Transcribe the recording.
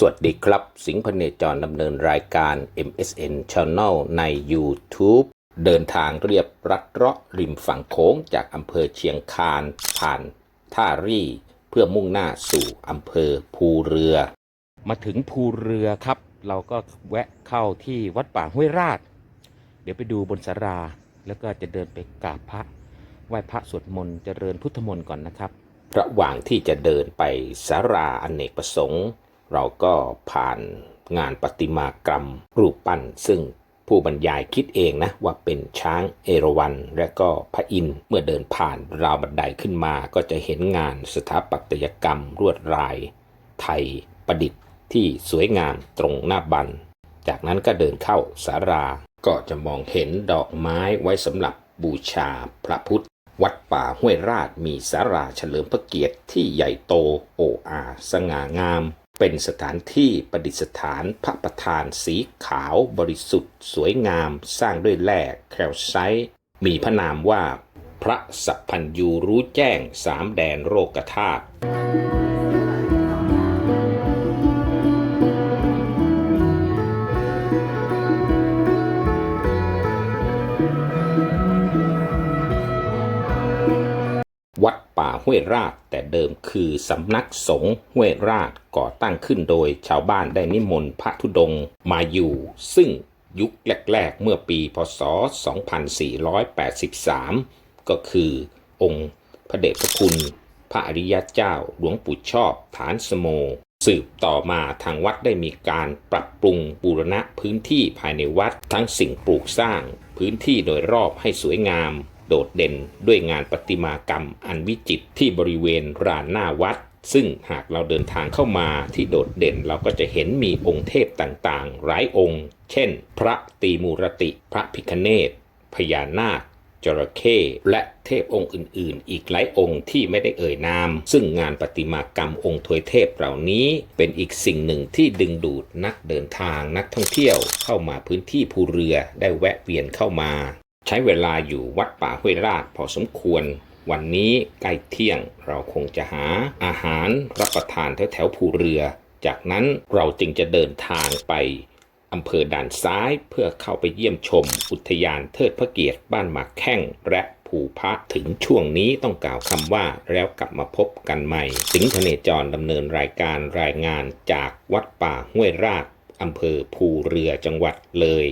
สวัสดีครับ สิงห์พเนจรดำเนินรายการ MSN Channel ใน YouTube เดินทางเรียบรัดเลาะริมฝั่งโค้งจากอำเภอเชียงคาน ผ่านท่ารี่ เพื่อมุ่งหน้าสู่อำเภอภูเรือ มาถึงภูเรือครับ เราก็แวะเข้าที่วัดป่าห้วยราช เดี๋ยวไปดูบนสารา แล้วก็จะเดินไปกราบพระไหว้พระสวดมนต์เจริญพุทธมนต์ก่อนนะครับ ระหว่างที่จะเดินไปสาราอเนกประสงค์ เราก็ผ่านงานประติมากรรม รูปปั้น ซึ่งผู้บรรยายคิดเองนะว่าเป็นช้างเอราวัณและก็พระอินทร์เมื่อเดินผ่านราวบันไดขึ้นมาก็จะเห็นงานสถาปัตยกรรมรวดลาย ไทยประดิษฐ์ที่สวยงามตรงหน้าบัน จากนั้นก็เดินเข้าสาราก็จะมองเห็นดอกไม้ไว้สำหรับบูชาพระพุทธ วัดป่าห้วยราชมีสาราเฉลิมพระเกียรติที่ใหญ่โตโอ้อาสง่างาม เป็นสถานที่ประดิษฐานพระประธานสีขาวบริสุทธิ์ สวยงามสร้างด้วยแร่แคลไซต์มีพระนามว่า พระสัพพัญยูรู้แจ้งสามแดนโรกธาตุ ห้วยราช แต่เดิมคือสำนักสงฆ์ห้วยราชก่อตั้งขึ้นโดยชาวบ้านได้นิมนต์พระธุดงค์มาอยู่ ซึ่งยุคแรกๆ เมื่อปีพศ 2483 ก็คือองค์พระเดชพระคุณ พระอริยเจ้าหลวงปู่ชอบฐานสโม สืบต่อมาทางวัดได้มีการปรับปรุงบูรณะพื้นที่ภายในวัดทั้งสิ่งปลูกสร้าง พื้นที่โดยรอบให้สวยงาม โดดเด่นด้วยงานประติมากรรมอันวิจิตรที่บริเวณรานหน้าวัด ซึ่งหากเราเดินทางเข้ามาที่โดดเด่นเราก็จะเห็นมีองค์เทพต่างๆ หลายองค์ เช่น พระตีมูรติ พระพิคเนตพญานาคจระเข้และเทพองค์อื่น ๆ อีกหลายองค์ที่ไม่ได้เอ่ยนาม ซึ่งงานประติมากรรมองค์ทวยเทพเหล่านี้เป็นอีกสิ่งหนึ่งที่ดึงดูดนักเดินทางนักท่องเที่ยวเข้ามาพื้นที่ภูเรือได้แวะเวียนเข้ามา ใช้เวลาอยู่วัดป่าห้วยราชพอสมควร วันนี้ใกล้เที่ยงเราคงจะหาอาหารรับประทานแถวแถวภูเรือ จากนั้นเราจึงจะเดินทางไปอำเภอด่านซ้ายเพื่อเข้าไปเยี่ยมชม อุทยานเทิดพระเกียรติบ้านหมากแข้งและภูพระถึงช่วงนี้ต้องกล่าวคำว่าแล้วกลับมาพบกันใหม่ สิงห์พเนจรดำเนินรายการรายงานจากวัดป่าห้วยราชอำเภอภูเรือจังหวัดเลย